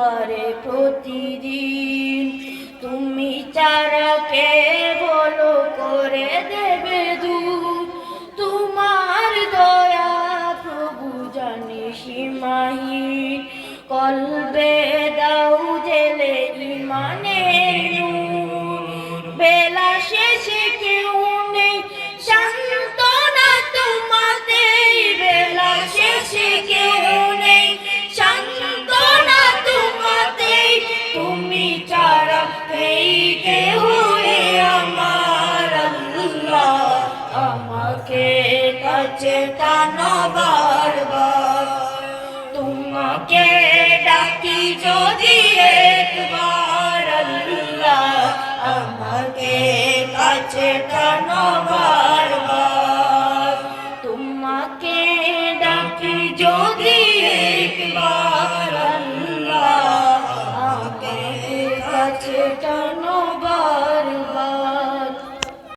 গলুবারে প্রতিদিন। তুমি চারাকে বলো করে দেবে দূর তোমার দয়া প্রভু জানি সীমাহীন। কলবে দাও জেলে ইমানের অচেতন বর্ব তোমাকে ডাকি যদি একবার আল্লাহ আমাকে অচেতন বর্ব তোমাকে ডাকি যদি একবার আল্লাহ আমাকে অচেতন